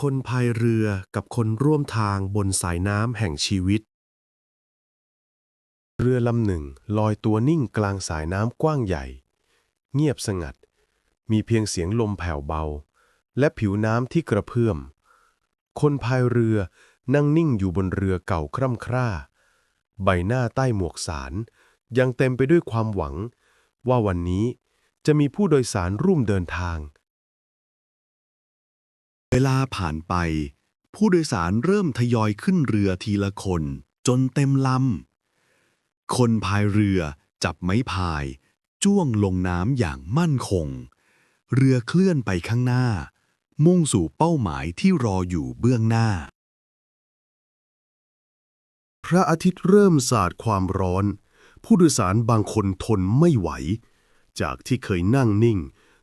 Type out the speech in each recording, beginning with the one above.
คนพายเรือกับคนร่วมทางบนสายน้ำแห่งชีวิต เรือลำหนึ่งลอยตัวนิ่งกลางสายน้ำกว้างใหญ่ เงียบสงัด มีเพียงเสียงลมแผ่วเบา และผิวน้ำที่กระเพื่อม คนพายเรือนั่งนิ่งอยู่บนเรือเก่าคร่ำคร่า ใบหน้าใต้หมวกสาร ยังเต็มไปด้วยความหวัง ว่าวันนี้จะมีผู้โดยสารร่วมเดินทาง เวลาผ่านไป ผู้โดยสารเริ่มทยอยขึ้นเรือทีละคน จนเต็มลำ คนพายเรือจับไม้พาย จ้วงลงน้ำอย่างมั่นคง เรือเคลื่อนไปข้างหน้า มุ่งสู่เป้าหมายที่รออยู่เบื้องหน้า พระอาทิตย์เริ่มสาดความร้อน ผู้โดยสารบางคนทนไม่ไหว จากที่เคยนั่งนิ่ง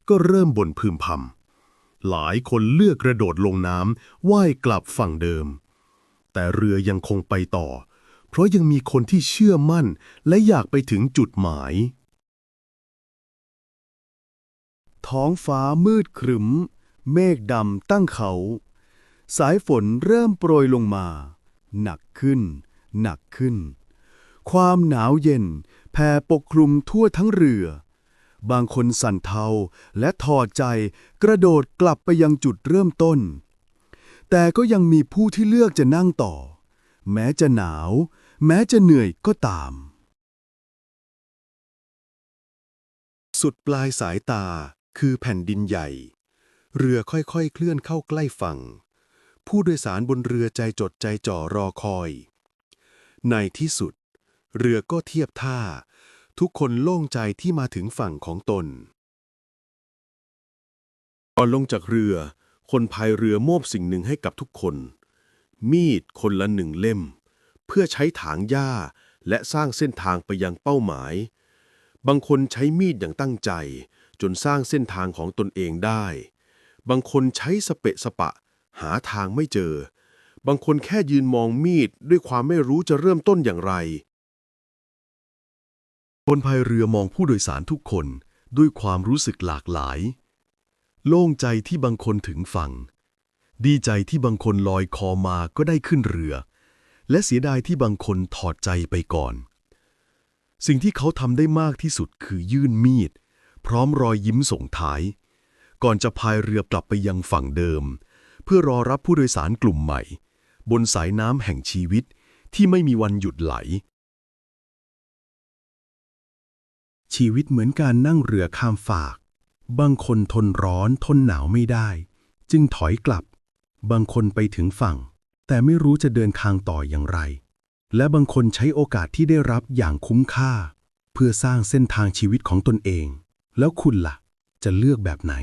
ก็เริ่มบ่นพึมพำ หลายคนเลือกกระโดดลงน้ำว่ายกลับฝั่งเดิม แต่เรือยังคงไปต่อ เพราะยังมีคนที่เชื่อมั่นและอยากไปถึงจุดหมาย ท้องฟ้ามืดครึม เมฆดำตั้งเขา สายฝนเริ่มโปรยลงมา หนักขึ้น หนักขึ้น ความหนาวเย็นแผ่ปกคลุมทั่วทั้งเรือ บางคนสั่นเทาและถอดใจกระโดดกลับไปยังจุดเริ่มต้น แต่ก็ยังมีผู้ที่เลือกจะนั่งต่อ แม้จะหนาว แม้จะเหนื่อยก็ตาม สุดปลายสายตาคือแผ่นดินใหญ่ เรือค่อยๆเคลื่อนเข้าใกล้ฝั่ง ผู้โดยสารบนเรือใจจดใจจ่อรอคอย ในที่สุด เรือก็เทียบท่า ทุกคนโล่งใจที่มาถึงฝั่งของตน ก่อนลงจากเรือ คนพายเรือมอบสิ่งหนึ่งให้กับทุกคน มีดคนละหนึ่งเล่ม เพื่อใช้ถางหญ้าและสร้างเส้นทางไปยังเป้าหมาย บางคนใช้มีดอย่างตั้งใจ จนสร้างเส้นทางของตนเองได้ บางคนใช้สเปะสปะ หาทางไม่เจอ บางคนแค่ยืนมองมีดด้วยความไม่รู้จะเริ่มต้นอย่างไร คนพายเรือมองผู้โดยสารทุกคนด้วยความรู้สึกหลากหลาย โล่งใจที่บางคนถึงฝั่ง ดีใจที่บางคนลอยคอมาก็ได้ขึ้นเรือ และเสียดายที่บางคนถอดใจไปก่อน สิ่งที่เขาทำได้มากที่สุดคือยื่นมีด พร้อมรอยยิ้มส่งท้าย ก่อนจะพายเรือกลับไปยังฝั่งเดิม เพื่อรอรับผู้โดยสารกลุ่มใหม่ บนสายน้ำแห่งชีวิตที่ไม่มีวันหยุดไหล ชีวิตเหมือนการนั่งเรือข้ามฝาก บางคนทนร้อนทนหนาวไม่ได้ จึงถอยกลับ บางคนไปถึงฝั่ง แต่ไม่รู้จะเดินทางต่ออย่างไร และบางคนใช้โอกาสที่ได้รับอย่างคุ้มค่า เพื่อสร้างเส้นทางชีวิตของตนเอง แล้วคุณล่ะ จะเลือกแบบไหน